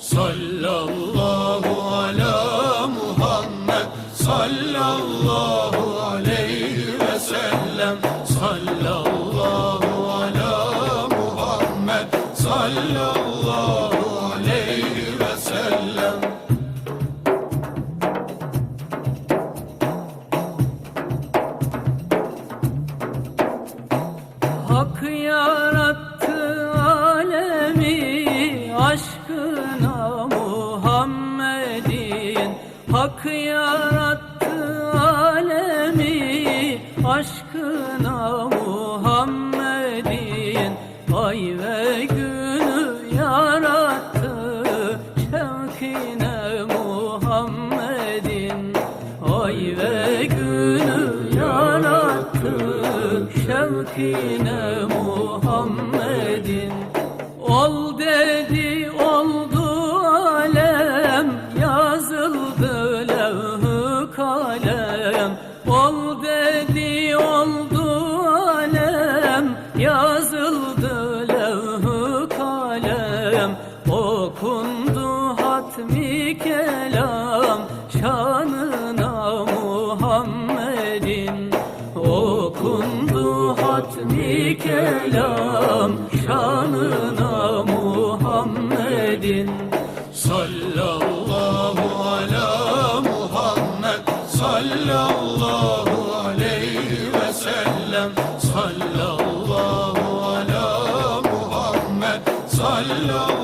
Sallallahu ala Muhammed. Sallallahu aleyhi ve sellem. Sallallahu Hak yarattı alemi aşkına Muhammed'in Ay ve günü yarattı. Şevkine Muhammed'in Ay ve günü yarattı. Şevkine Muhammed'in Ol dedi şanına Muhammed'in Okundu hatmi kelam şanına Muhammed'in. Sallallahu ala Muhammed Sallallahu aleyhi ve sellem. Sallallahu ala Muhammed Sallallahu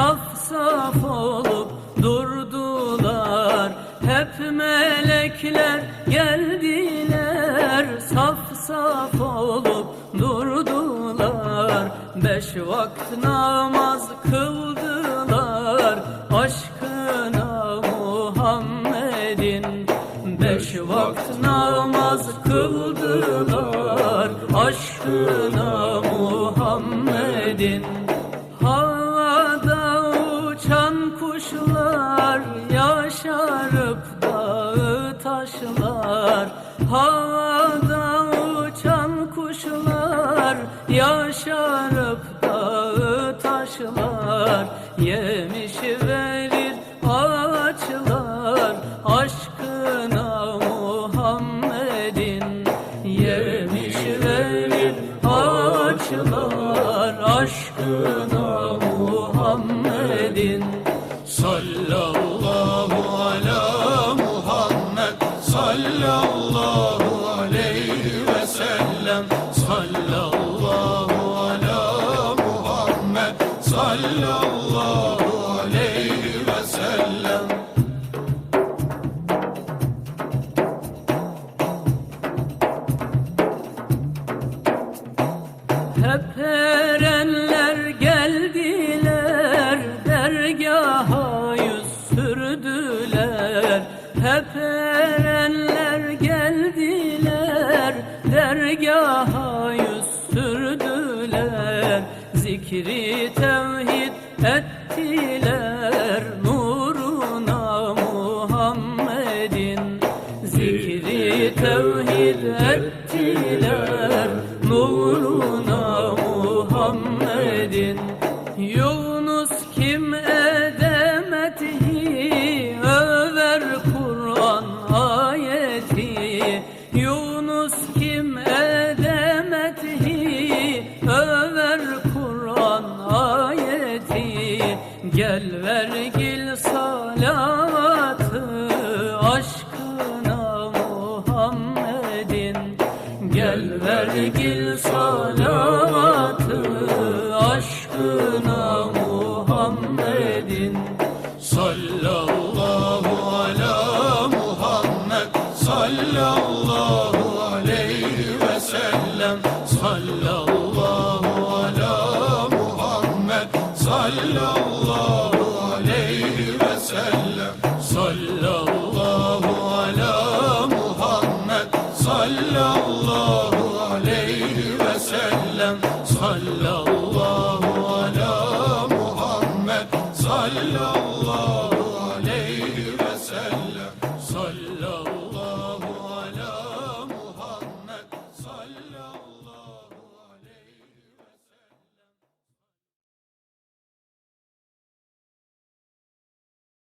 Saf saf olup durdular. Hep melekler geldiler. Saf saf olup durdular. Beş vakit namaz kıldılar. Aşkına Muhammed'in Beş vakit namaz kıldılar. Aşkına Muhammed'in Havada taşlar Havada uçan kuşlar Yaşarıp dağı taşlar Yemiş verir ağaçlar Aşkına Muhammed'in Yemiş verir ağaçlar Aşkına Muhammed'in. Sallallahu sellem geldiler dergaha yüz sürdüler. Zikri tevhid ettiler nuruna Muhammed'in. Zikri tevhid ettiler nuruna Muhammed'in. Yunus Yunus kim över Kur'an ayeti. Gel vergil salavatı aşkına Muhammed'in. Gel vergil salavatı aşkına